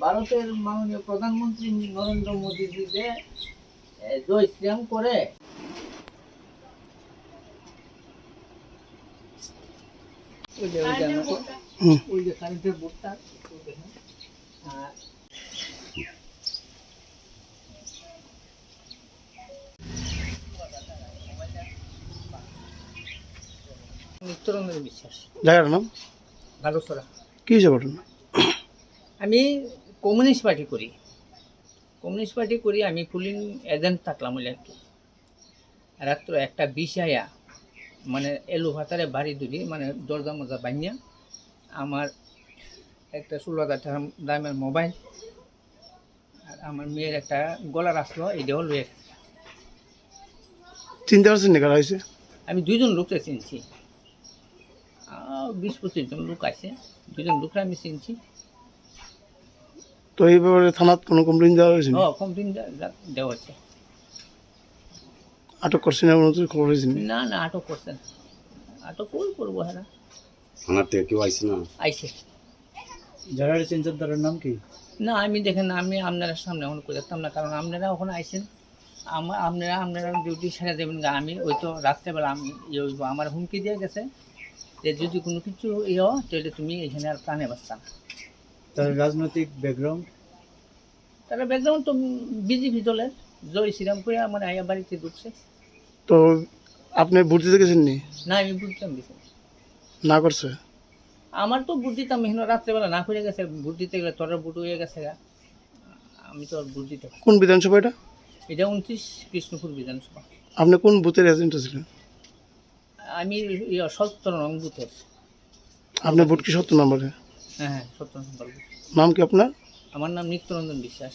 ভারতের মাননীয় প্রধানমন্ত্রী নরেন্দ্র মোদী জি যে জয় শ্রীরাম করে। ওই যে। ওই যে কারেন্টের বোর্ডটা। নিত্যরঞ্জন বিশ্বাস। জায়গাটার নাম? ভালোসরা কি ঘটনা? আমি কমিউনিস্ট পার্টি করি। কমিউনিস্ট পার্টি করি আমি পুলিং এজেন্ট থাকলাম ওই আর কি। রাত্র একটা বিষ আয়া মানে এলু ভাতারে বাড়ি দুরি মানে দরজা মজা বানিয়া আমার একটা ষোলো হাজার টাকা দামের মোবাইল আর আমার মেয়ের একটা গলার আসলো এটাও লয়ে। চিনতে পারছেন আমি দুইজন লোককে চিনছি। বিশ পঁচিশ জন লোক আছে দুজন লোকরা আমি চিনছি। তো এই ব্যাপারে থানাত কোনো কমপ্লেন দেওয়া হয়েছে কমপ্লেন দেওয়া হচ্ছে আটক করছেন এমন তো খবর হয়েছে না? না না আটক করছে না। আটক কই করব হ্যাঁ থানার থেকে কেউ আইসে না? নাম কি? না আমি দেখেন আমি আপনারা সামনে এখন করে দেখতাম না কারণ আপনারা ওখানে আইসেন আমার আপনারা আপনারা ডিউটি সেরে দেবেন আমি ওই তো রাত্রেবেলা আমি ইয়ে আমার হুমকি দিয়ে গেছে। যে যদি কোনো কিছু ইয়ে হয়, তাহলে তুমি এখানে আর কানে বাঁচতা না। তার রাজনৈতিক ব্যাকগ্রাউন্ড তারা ব্যাকগ্রাউন্ড তো বিজেপি দলের জয় শ্রীরাম করে আমার আয়া বাড়িতে ঢুকছে। তো আপনি ভোট দিতে গেছেন নি না আমি বুঝতাম দিছি না করছে? আমার তো বুট দিতাম এখানে রাত্রেবেলা না করে গেছে বুট দিতে গেলে তোর বুট হয়ে গেছে গা। আমি তো আর বুট দিতে পারি না। কোন বিধানসভা এটা? এটা উনত্রিশ কৃষ্ণপুর বিধানসভা। আপনি কোন বুথের এজেন্ট ছিলেন? আমি ইয়ে সত্তর নং বুথের আপনার ভোট কি সত্তর নম্বরে? হ্যাঁ হ্যাঁ সত্তর নম্বর নাম কি আপনার? আমার নাম নিত্যরঞ্জন বিশ্বাস।